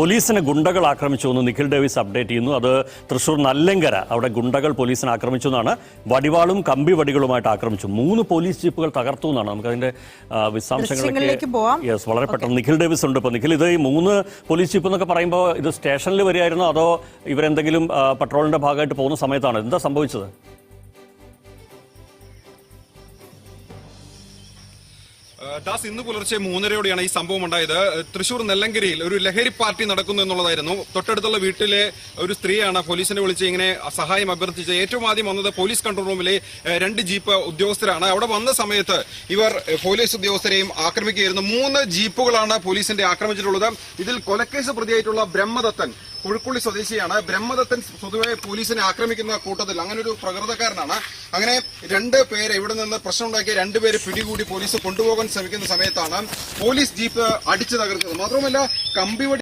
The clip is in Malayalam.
പോലീസിനെ ഗുണ്ടകൾ ആക്രമിച്ചു എന്ന് നിഖിൽ ഡേവിസ് അപ്ഡേറ്റ് ചെയ്യുന്നു. അത് തൃശൂർ നല്ലങ്കര അവിടെ ഗുണ്ടകൾ പോലീസിനെ ആക്രമിച്ചു എന്നാണ്. വടിവാളും കമ്പി വടികളുമായിട്ട് ആക്രമിച്ചു. മൂന്ന് പോലീസ് ജീപ്പുകൾ തകർത്തു എന്നാണ്. നമുക്ക് അതിന്റെ വിശദാംശങ്ങളിലേക്ക്. യെസ് വളരെ പെട്ടെന്ന് നിഖിൽ ഡേവിസ് ഉണ്ട് ഇപ്പോൾ നിഖിൽ ഇത് ഈ മൂന്ന് പോലീസ് ജീപ്പ് എന്നൊക്കെ പറയുമ്പോൾ ഇത് സ്റ്റേഷനിൽ വരികയായിരുന്നോ? അതോ ഇവരെന്തെങ്കിലും പട്രോളിന്റെ ഭാഗമായിട്ട് പോകുന്ന സമയത്താണ്? എന്താ സംഭവിച്ചത്? ദാസ് ഇന്ന് പുലർച്ചെ മൂന്നരയോടെയാണ് ഈ സംഭവം ഉണ്ടായത്. തൃശൂർ നെല്ലങ്കരിയിൽ ഒരു ലഹരി പാർട്ടി നടക്കുന്നു എന്നുള്ളതായിരുന്നു. തൊട്ടടുത്തുള്ള വീട്ടിലെ ഒരു സ്ത്രീയാണ് പോലീസിനെ വിളിച്ച് ഇങ്ങനെ സഹായം അഭ്യർത്ഥിച്ചത്. ഏറ്റവും ആദ്യം വന്നത് പോലീസ് കൺട്രോൾ റൂമിലെ രണ്ട് ജീപ്പ് ഉദ്യോഗസ്ഥരാണ്. അവിടെ വന്ന സമയത്ത് ഇവർ പോലീസ് ഉദ്യോഗസ്ഥരെയും ആക്രമിക്കുകയായിരുന്നു. മൂന്ന് ജീപ്പുകളാണ് പോലീസിന്റെ ആക്രമിച്ചിട്ടുള്ളത്. ഇതിൽ കൊലക്കേസ് പ്രതിയായിട്ടുള്ള ബ്രഹ്മദത്തൻ കുഴുക്കുള്ളി സ്വദേശിയാണ്. ബ്രഹ്മദത്തൻ പൊതുവെ പോലീസിനെ ആക്രമിക്കുന്ന കൂട്ടത്തിൽ അങ്ങനെ ഒരു പ്രകൃതക്കാരനാണ്. അങ്ങനെ രണ്ട് പേരെ ഇവിടെ നിന്ന് പ്രശ്നം പ്രശ്നമുണ്ടാക്കിയ രണ്ടുപേരെ പിടികൂടി പോലീസ് കൊണ്ടുപോകാൻ ശ്രമിക്കുന്ന സമയത്താണ് പോലീസ് ജീപ്പ് അടിച്ചു തകർക്കുന്നത്. മാത്രമല്ല കമ്പിവടി